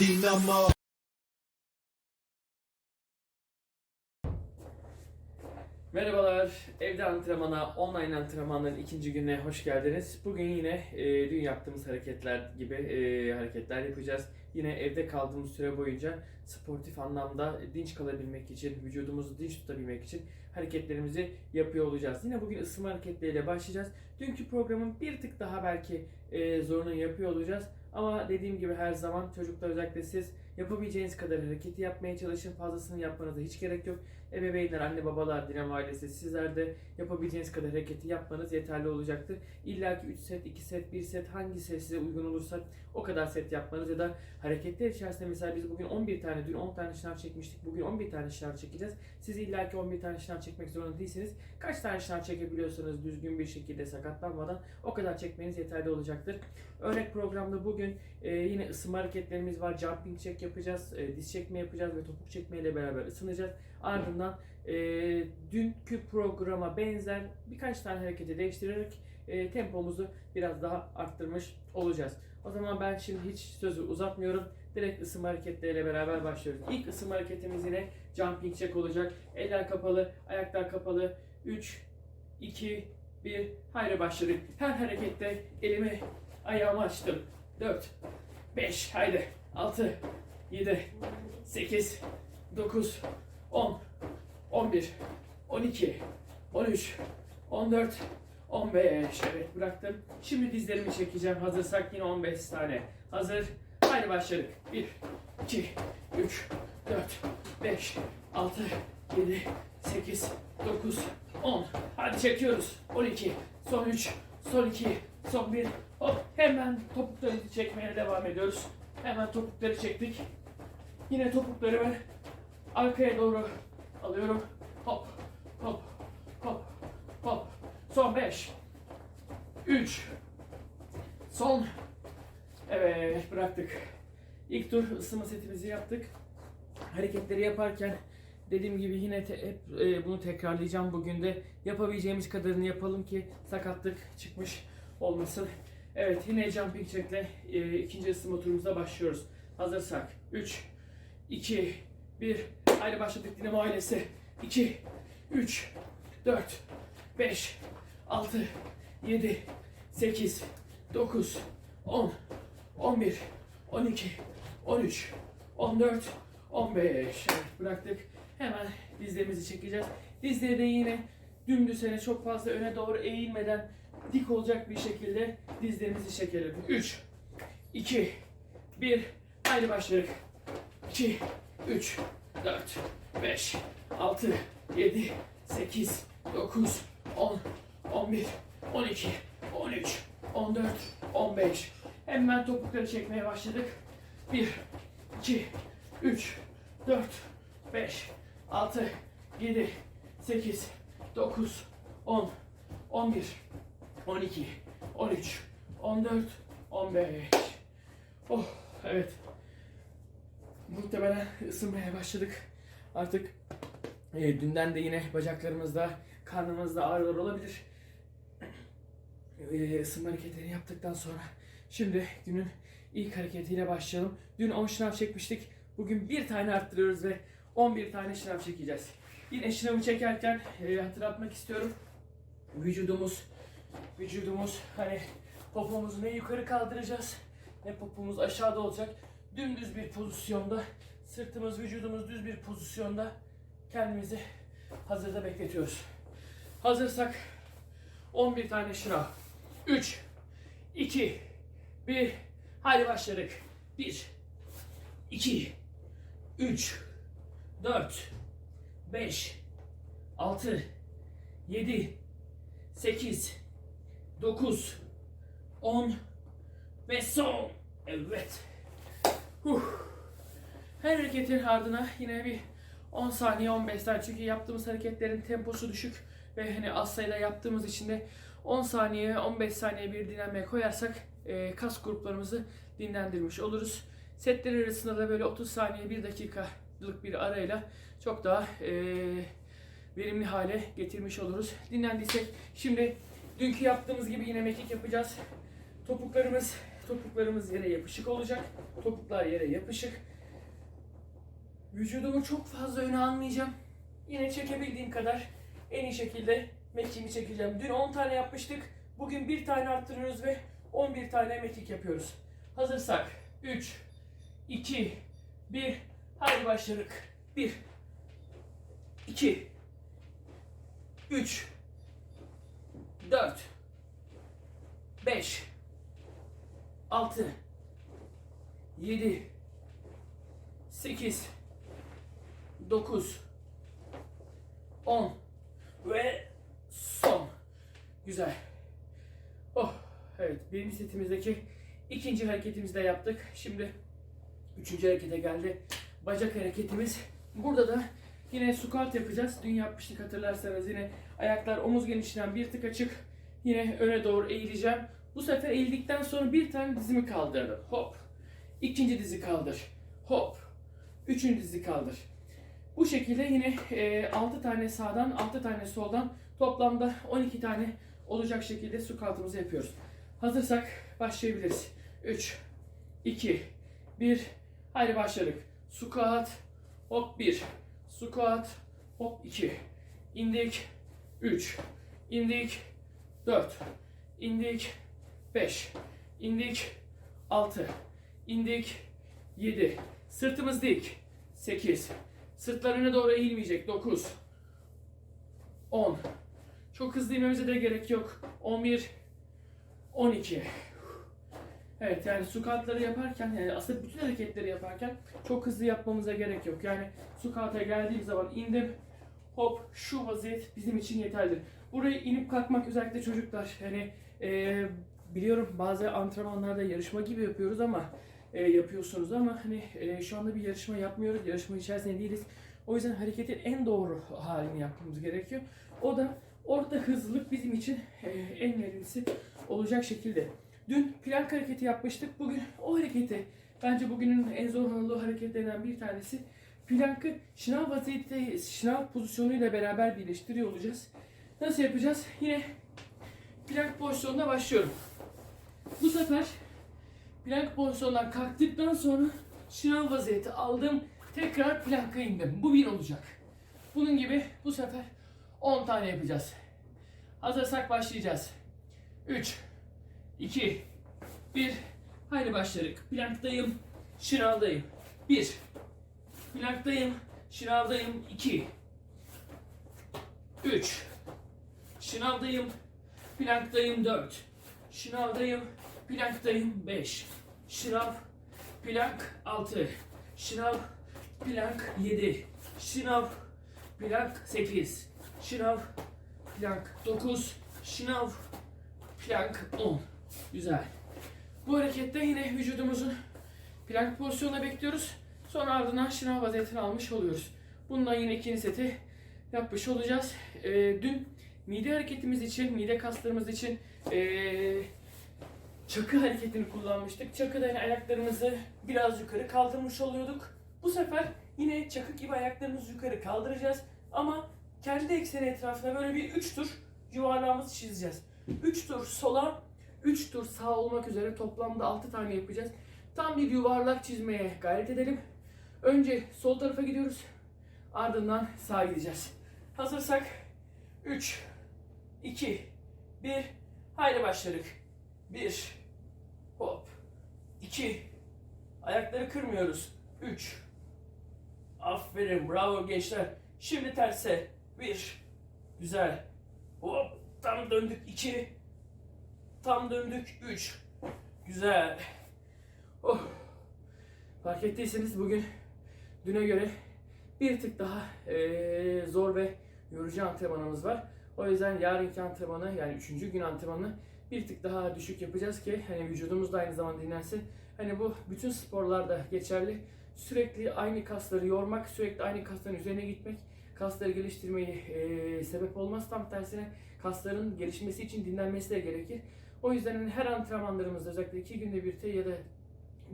Dinamo. Merhabalar, evde antrenmana, online antrenmanların ikinci gününe hoş geldiniz. Bugün yine e, dün yaptığımız hareketler gibi e, hareketler yapacağız. Yine evde kaldığımız süre boyunca sportif anlamda dinç kalabilmek için, vücudumuzu dinç tutabilmek için hareketlerimizi yapıyor olacağız. Yine bugün ısınma hareketleriyle başlayacağız. Dünkü programın bir tık daha belki e, zorunu yapıyor olacağız. Ama dediğim gibi her zaman çocuklar özellikle siz yapabileceğiniz kadar hareketi yapmaya çalışın. Fazlasını yapmanıza hiç gerek yok. Ebeveynler, anne babalar, Dinamo ailesi sizler de yapabileceğiniz kadar hareketi yapmanız yeterli olacaktır. İlla ki 3 set, 2 set, 1 set hangi set size uygun olursa o kadar set yapmanız ya da hareketler içerisinde mesela biz bugün 11 tane, dün 10 tane şınav çekmiştik. Bugün 11 tane şınav çekeceğiz. Siz illa ki 11 tane şınav çekmek zorunda değilsiniz. Kaç tane şınav çekebiliyorsanız düzgün bir şekilde sakatlanmadan o kadar çekmeniz yeterli olacaktır. Örnek programda bugün e, yine ısınma hareketlerimiz var. Jumping check yapacağız, e, diz çekme yapacağız ve topuk çekme ile beraber ısınacağız. Ardından e, dünkü programa benzer birkaç tane hareketi değiştirerek e, tempomuzu biraz daha arttırmış olacağız. O zaman ben şimdi hiç sözü uzatmıyorum. Direkt ısınma hareketleriyle beraber başlıyoruz. İlk ısınma hareketimiz yine jumping jack olacak. Eller kapalı, ayaklar kapalı. 3, 2, 1. Haydi başladık. Her harekette elimi ayağımı açtım. 4, 5, haydi. 6, 7, 8, 9, 10, 11, 12, 13, 14, 15. Evet bıraktım. Şimdi dizlerimi çekeceğim. Hazırsak yine 15 tane. Hazır. Haydi başladık. 1, 2, 3, 4, 5, 6, 7, 8, 9, 10. Hadi çekiyoruz. 12, son 3, son 2, son 1. Hop hemen topuklarımızı çekmeye devam ediyoruz. Hemen topukları çektik. Yine topukları ben arkaya doğru alıyorum. Hop, hop, hop, hop. Son 5, 3, son. Evet, bıraktık. İlk tur ısınma setimizi yaptık. Hareketleri yaparken dediğim gibi yine te- hep e, bunu tekrarlayacağım bugün de. Yapabileceğimiz kadarını yapalım ki sakatlık çıkmış olmasın. Evet, yine jumping jack'le e, ikinci ısınma turumuza başlıyoruz. Hazırsak 3, 2, 1. Haydi başladık Dinamo ailesi. 2, 3, 4, 5, 6, 7, 8, 9, 10, 11, 12, 13, 14, 15. Evet bıraktık. Hemen dizlerimizi çekeceğiz. Dizleri de yine dümdüz hani çok fazla öne doğru eğilmeden dik olacak bir şekilde dizlerimizi çekelim. 3, 2, 1. Haydi başladık. 2, 3, 4, 5, 6, 7, 8, 9, 10, 11, 12, 13, 14, 15. Hemen topukları çekmeye başladık. 1, 2, 3, 4, 5, 6, 7, 8, 9, 10, 11, 12, 13, 14, 15. Oh evet. Muhtemelen ısınmaya başladık. Artık e, dünden de yine bacaklarımızda, karnımızda ağrılar olabilir. E, ısınma hareketlerini yaptıktan sonra şimdi günün ilk hareketiyle başlayalım. Dün 10 şınav çekmiştik. Bugün bir tane arttırıyoruz ve 11 tane şınav çekeceğiz. Yine şınavı çekerken e, hatırlatmak istiyorum. Vücudumuz, vücudumuz hani popomuzu ne yukarı kaldıracağız ne popomuz aşağıda olacak. Dümdüz bir pozisyonda, sırtımız, vücudumuz düz bir pozisyonda kendimizi hazırda bekletiyoruz. Hazırsak 11 tane şınav. 3, 2, 1. Haydi başladık. 1, 2, 3, 4, 5, 6, 7, 8, 9, 10 ve son. Evet. Huh. Her hareketin ardına yine bir 10 saniye 15 saniye çünkü yaptığımız hareketlerin temposu düşük ve hani az sayıda yaptığımız için de 10 saniye 15 saniye bir dinlenmeye koyarsak e, kas gruplarımızı dinlendirmiş oluruz. Setler arasında da böyle 30 saniye 1 dakikalık bir arayla çok daha e, verimli hale getirmiş oluruz. Dinlendiysek şimdi dünkü yaptığımız gibi yine mekik yapacağız. Topuklarımız Topuklarımız yere yapışık olacak. Topuklar yere yapışık. Vücudumu çok fazla öne almayacağım. Yine çekebildiğim kadar en iyi şekilde mekiğimi çekeceğim. Dün 10 tane yapmıştık. Bugün bir tane arttırıyoruz ve 11 tane mekik yapıyoruz. Hazırsak 3, 2, 1. Haydi başladık. 1, 2, 3, 4, 5, 6, 7, 8, 9, 10 ve son. Güzel. Oh, evet. Birinci setimizdeki ikinci hareketimizi de yaptık. Şimdi üçüncü harekete geldi. Bacak hareketimiz. Burada da yine squat yapacağız. Dün yapmıştık hatırlarsanız yine ayaklar omuz genişliğinden bir tık açık. Yine öne doğru eğileceğim. Bu sefer eğildikten sonra bir tane dizimi kaldırdım. Hop. İkinci dizi kaldır. Hop. Üçüncü dizi kaldır. Bu şekilde yine e, 6 tane sağdan 6 tane soldan toplamda 12 tane olacak şekilde squat'ımızı yapıyoruz. Hazırsak başlayabiliriz. 3, 2, 1. Haydi başladık. Squat, hop 1. Squat, hop 2. İndik, 3. İndik, 4. İndik, 5. İndik, 6. İndik, 7. Sırtımız dik, 8. Sırtlar öne doğru eğilmeyecek, 9. 10. Çok hızlı inmemize de gerek yok. 11, 12. Evet yani squatları yaparken yani aslında bütün hareketleri yaparken çok hızlı yapmamıza gerek yok. Yani squat'a geldiğim zaman indim hop şu vaziyet bizim için yeterlidir. Buraya inip kalkmak özellikle çocuklar yani e, biliyorum bazı antrenmanlarda yarışma gibi yapıyoruz ama e, yapıyorsunuz ama hani e, şu anda bir yarışma yapmıyoruz. Yarışma içerisinde değiliz. O yüzden hareketin en doğru halini yapmamız gerekiyor. O da orta hızlılık bizim için e, en verimlisi olacak şekilde. Dün plank hareketi yapmıştık. Bugün o hareketi bence bugünün en zor olduğu hareketlerinden bir tanesi. Plankı şınav vaziyette, şınav pozisyonuyla beraber birleştiriyor olacağız. Nasıl yapacağız? Yine plank pozisyonuna başlıyorum. Bu sefer plank pozisyonundan kalktıktan sonra şınav vaziyeti aldım. Tekrar planka indim. Bu bir olacak. Bunun gibi bu sefer 10 tane yapacağız. Hazırsak başlayacağız. 3, 2, 1. Haydi başladık. Planktayım, şınavdayım. 1. Planktayım, şınavdayım. 2. 3. Şınavdayım, planktayım. 4. Şınavdayım, planktayım. 5. Şınav, plank 6. Şınav, plank 7. Şınav, plank 8. Şınav, plank 9. Şınav, plank 10. Güzel. Bu harekette yine vücudumuzun plank pozisyonuna bekliyoruz. Sonra ardından şınav vaziyetini almış oluyoruz. Bundan yine ikinci seti yapmış olacağız. Ee, dün mide hareketimiz için, mide kaslarımız için ee, çakı hareketini kullanmıştık. Çakıda yine ayaklarımızı biraz yukarı kaldırmış oluyorduk. Bu sefer yine çakı gibi ayaklarımızı yukarı kaldıracağız. Ama kendi ekseni etrafına böyle bir 3 tur yuvarlağımızı çizeceğiz. 3 tur sola, 3 tur sağ olmak üzere toplamda 6 tane yapacağız. Tam bir yuvarlak çizmeye gayret edelim. Önce sol tarafa gidiyoruz. Ardından sağa gideceğiz. Hazırsak 3, 2, 1. Haydi başladık. 1, hop. 2, ayakları kırmıyoruz. 3, aferin bravo gençler. Şimdi terse. 1, güzel. Hop tam döndük 2, tam döndük 3. Güzel. Oh. Fark ettiyseniz bugün düne göre bir tık daha eee, zor ve yorucu antrenmanımız var. O yüzden yarınki antrenmanı yani üçüncü gün antrenmanı bir tık daha düşük yapacağız ki hani vücudumuz da aynı zamanda dinlensin. Hani bu bütün sporlarda geçerli. Sürekli aynı kasları yormak, sürekli aynı kasların üzerine gitmek kasları geliştirmeyi eee, sebep olmaz. Tam tersine kasların gelişmesi için dinlenmesi de gerekir. O yüzden hani her antrenmanlarımızda özellikle iki günde bir te ya da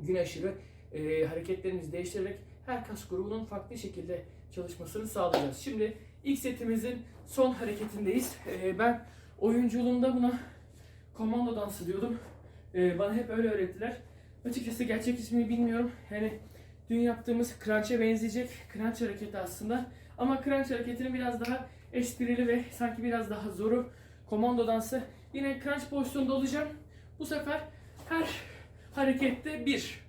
gün aşırı e, hareketlerimizi değiştirerek her kas grubunun farklı şekilde çalışmasını sağlayacağız. Şimdi ilk setimizin son hareketindeyiz. E, ben oyunculuğumda buna komando dansı diyordum. Ee, bana hep öyle öğrettiler. Açıkçası gerçek ismini bilmiyorum. Yani dün yaptığımız crunch'e benzeyecek crunch hareketi aslında. Ama crunch hareketinin biraz daha esprili ve sanki biraz daha zoru komando dansı. Yine crunch pozisyonda olacağım. Bu sefer her harekette bir.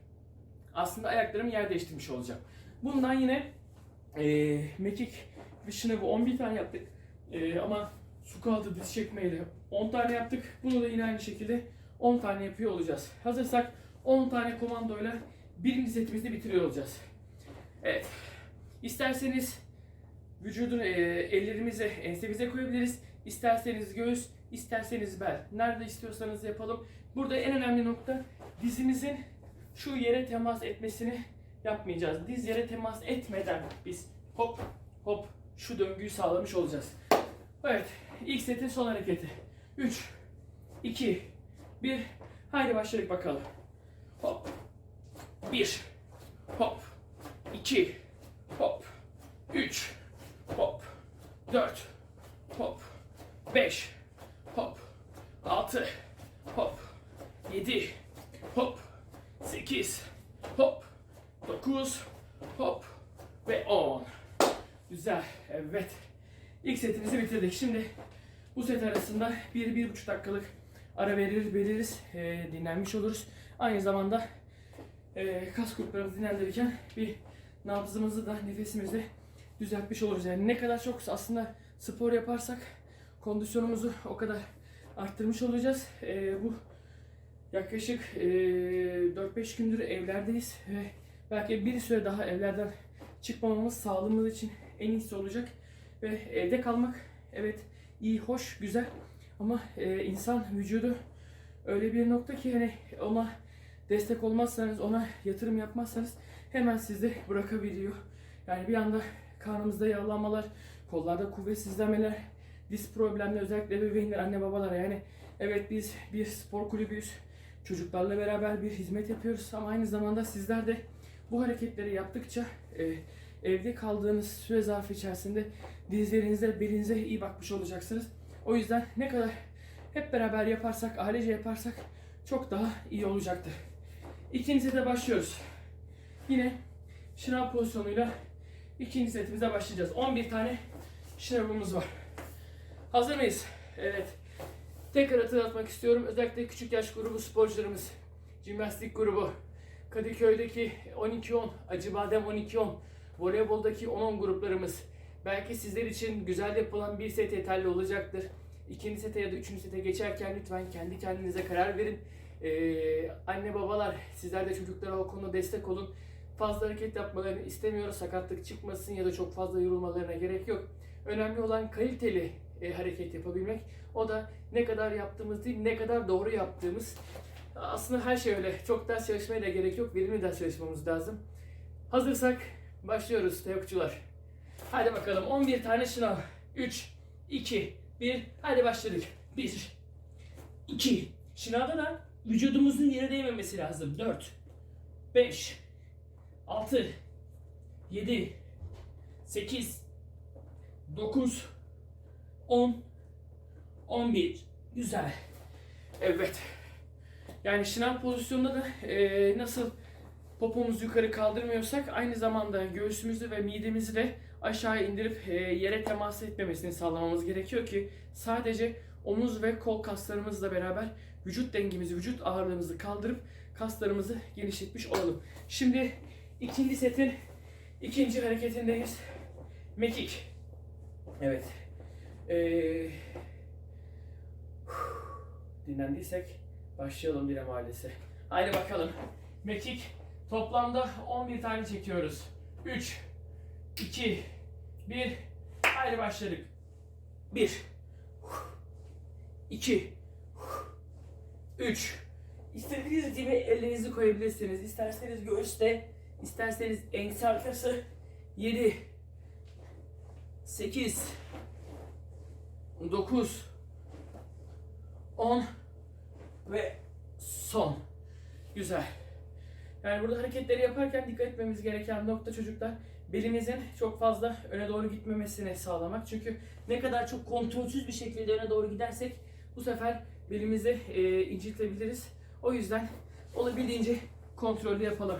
Aslında ayaklarımı yer değiştirmiş olacağım. Bundan yine eee mekik ve şınavı 11 tane yaptık. Eee, ama squat'ı diz çekmeyle 10 tane yaptık. Bunu da yine aynı şekilde 10 tane yapıyor olacağız. Hazırsak 10 tane komandoyla birinci setimizi bitiriyor olacağız. Evet. İsterseniz vücudun eee, ellerimizi ensemize koyabiliriz. İsterseniz göğüs, isterseniz bel. Nerede istiyorsanız yapalım. Burada en önemli nokta dizimizin şu yere temas etmesini yapmayacağız. Diz yere temas etmeden biz hop hop şu döngüyü sağlamış olacağız. Evet, ilk setin son hareketi. 3, 2, 1. Haydi başladık bakalım. Hop. 1, hop. 2, hop. 3, hop. 4, hop. 5, hop. 6, hop. 7, hop. 8, hop. 9, hop. Ve 10. Güzel, evet. İlk setimizi bitirdik. Şimdi bu set arasında 1-1,5 dakikalık ara verir veririz, e, dinlenmiş oluruz. Aynı zamanda e, kas gruplarımızı dinlendirirken bir nabzımızı da nefesimizi düzeltmiş oluruz. Yani ne kadar çok aslında spor yaparsak kondisyonumuzu o kadar arttırmış olacağız. E, bu yaklaşık e, 4-5 gündür evlerdeyiz ve belki bir süre daha evlerden çıkmamamız sağlığımız için en iyisi olacak. Ve evde kalmak evet iyi, hoş, güzel ama e, insan vücudu öyle bir nokta ki hani ona destek olmazsanız, ona yatırım yapmazsanız hemen sizi bırakabiliyor. Yani bir anda karnımızda yağlanmalar, kollarda kuvvetsizlemeler, diz problemleri özellikle bebeğinler, anne babalara yani evet biz bir spor kulübüyüz. Çocuklarla beraber bir hizmet yapıyoruz ama aynı zamanda sizler de bu hareketleri yaptıkça e, evde kaldığınız süre zarfı içerisinde dizlerinize, belinize iyi bakmış olacaksınız. O yüzden ne kadar hep beraber yaparsak, ailece yaparsak çok daha iyi olacaktır. İkinci sete başlıyoruz. Yine şınav pozisyonuyla ikinci setimize başlayacağız. 11 tane şınavımız var. Hazır mıyız? Evet. Tekrar hatırlatmak istiyorum. Özellikle küçük yaş grubu sporcularımız, jimnastik grubu, Kadıköy'deki 12-10, Acıbadem 12-10, voleyboldaki 10-10 gruplarımız. Belki sizler için güzel yapılan bir set yeterli olacaktır. İkinci sete ya da üçüncü sete geçerken lütfen kendi kendinize karar verin. Ee, anne babalar sizler de çocuklara o konuda destek olun. Fazla hareket yapmalarını istemiyoruz. Sakatlık çıkmasın ya da çok fazla yorulmalarına gerek yok. Önemli olan kaliteli e, hareket yapabilmek. O da ne kadar yaptığımız değil, ne kadar doğru yaptığımız. Aslında her şey öyle. Çok ders çalışmaya da gerek yok. Verimli ders çalışmamız lazım. Hazırsak başlıyoruz teyokçular. Hadi bakalım 11 tane şınav. 3, 2, 1. Hadi başladık. 1, 2. Şınavda da vücudumuzun yere değmemesi lazım. 4, 5, 6, 7, 8, 9, 10, 11. Güzel. Evet. Yani şınav pozisyonunda da e, nasıl popomuzu yukarı kaldırmıyorsak aynı zamanda göğsümüzü ve midemizi de aşağı indirip e, yere temas etmemesini sağlamamız gerekiyor ki sadece omuz ve kol kaslarımızla beraber vücut dengemizi, vücut ağırlığımızı kaldırıp kaslarımızı genişletmiş olalım. Şimdi ikinci setin ikinci hareketindeyiz. Mekik. Evet. Ee, dinlendiysek başlayalım Dile Mahallesi. Haydi bakalım. Mekik toplamda 11 tane çekiyoruz. 3, 2, 1. Haydi başladık. 1, 2, 3. İstediğiniz gibi ellerinizi koyabilirsiniz. İsterseniz göğüste, isterseniz ense arkası. 7, 8, 9, 10 ve son. Güzel. Yani burada hareketleri yaparken dikkat etmemiz gereken nokta çocuklar belimizin çok fazla öne doğru gitmemesini sağlamak. Çünkü ne kadar çok kontrolsüz bir şekilde öne doğru gidersek bu sefer belimizi e, incitebiliriz. O yüzden olabildiğince kontrollü yapalım.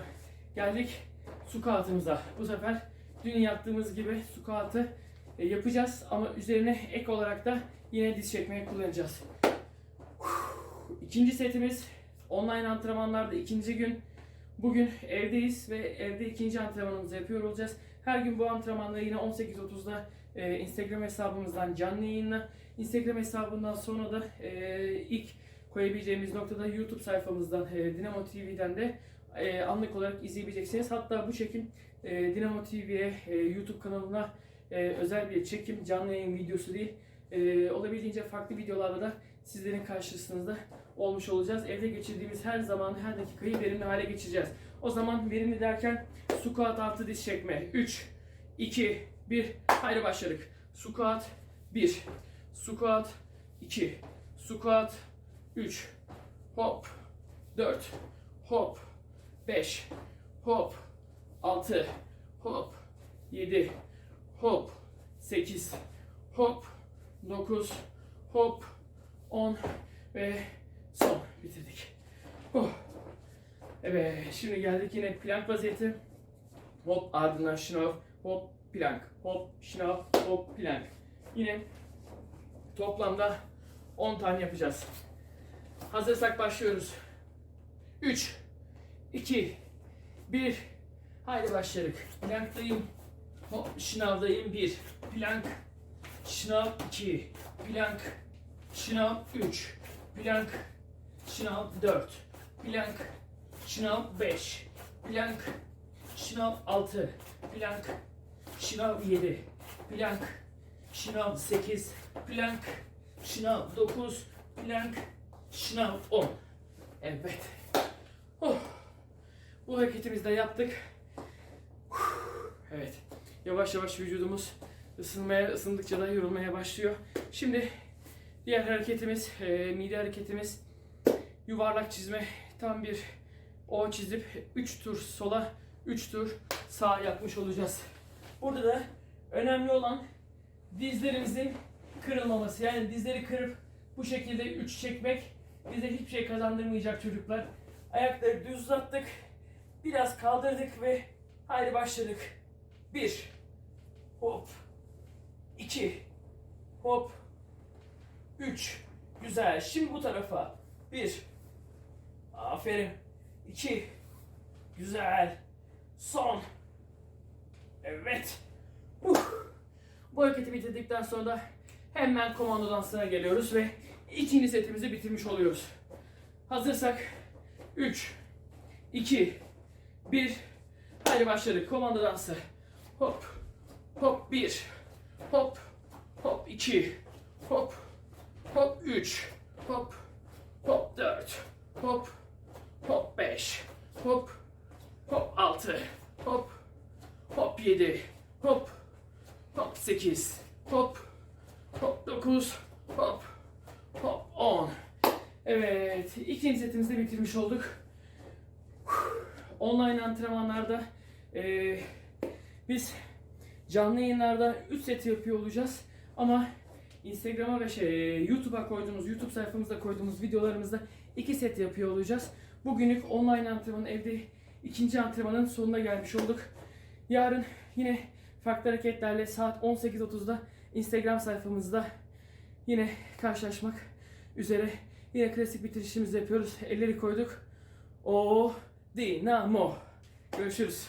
Geldik squat'ımıza. Bu sefer dün yaptığımız gibi squat'ı e, yapacağız ama üzerine ek olarak da yine diz çekmeyi kullanacağız. İkinci setimiz online antrenmanlarda ikinci gün. Bugün evdeyiz ve evde ikinci antrenmanımızı yapıyor olacağız. Her gün bu antrenmanları yine 18.30'da e, Instagram hesabımızdan canlı yayınla. Instagram hesabından sonra da e, ilk koyabileceğimiz noktada YouTube sayfamızdan e, Dinamo TV'den de e, anlık olarak izleyebileceksiniz. Hatta bu çekim e, Dinamo TV'ye e, YouTube kanalına e, özel bir çekim, canlı yayın videosu değil. E, olabildiğince farklı videolarda da sizlerin karşısınızda olmuş olacağız. Evde geçirdiğimiz her zamanı, her dakikayı verimli hale geçireceğiz. O zaman verimli derken squat artı diz çekme. 3, 2, 1. Haydi başladık. Squat 1, squat 2, squat 3, hop 4, hop 5, hop. 6, hop. 7, hop. 8, hop. 9, hop. 10 ve son. Bitirdik. Oh. Evet şimdi geldik yine plank vaziyeti. Hop ardından şınav, hop plank, hop şınav, hop plank. Yine toplamda 10 tane yapacağız. Hazırsak başlıyoruz. 3, 2, 1. Haydi başladık. Planktayım. Hop şınavdayım 1. Plank. Şınav 2. Plank. Şınav 3. Plank. Şınav 4. Plank. Şınav 5. Plank. Şınav 6. Plank. Şınav 7. Plank. Şınav 8. Plank. Şınav 9. Plank. Şınav 10. Evet. Bu hareketimizi de yaptık. Evet. Yavaş yavaş vücudumuz ısınmaya, ısındıkça da yorulmaya başlıyor. Şimdi diğer hareketimiz, e, mide hareketimiz yuvarlak çizme. Tam bir O çizip 3 tur sola, 3 tur sağa yapmış olacağız. Burada da önemli olan dizlerimizin kırılmaması. Yani dizleri kırıp bu şekilde 3 çekmek bize hiçbir şey kazandırmayacak çocuklar. Ayakları düz uzattık. Biraz kaldırdık ve haydi başladık. 1 Hop 2 Hop 3 Güzel. Şimdi bu tarafa. 1 Aferin. 2 Güzel. Son. Evet. Uh. Bu hareketi bitirdikten sonra da hemen komando dansına geliyoruz ve ikinci setimizi bitirmiş oluyoruz. Hazırsak 3 2 1 Haydi başladık. Komando dansı. Hop. Hop 1 Hop. Hop 2 Hop. Hop 3 Hop. Hop 4 Hop. Hop 5 Hop. Hop 6 Hop. Hop 7 Hop. Hop 8 Hop. Hop 9 Hop. Hop 10 Evet. ikinci setimizi de bitirmiş olduk. Online antrenmanlarda eee, biz canlı yayınlarda 3 set yapıyor olacağız. Ama Instagram'a ve şey YouTube'a koyduğumuz, YouTube sayfamızda koyduğumuz videolarımızda 2 set yapıyor olacağız. Bugünlük online antrenmanın evde ikinci antrenmanın sonuna gelmiş olduk. Yarın yine farklı hareketlerle saat 18.30'da Instagram sayfamızda yine karşılaşmak üzere. Yine klasik bitirişimizi yapıyoruz. Elleri koyduk. O Dinamo. Görüşürüz.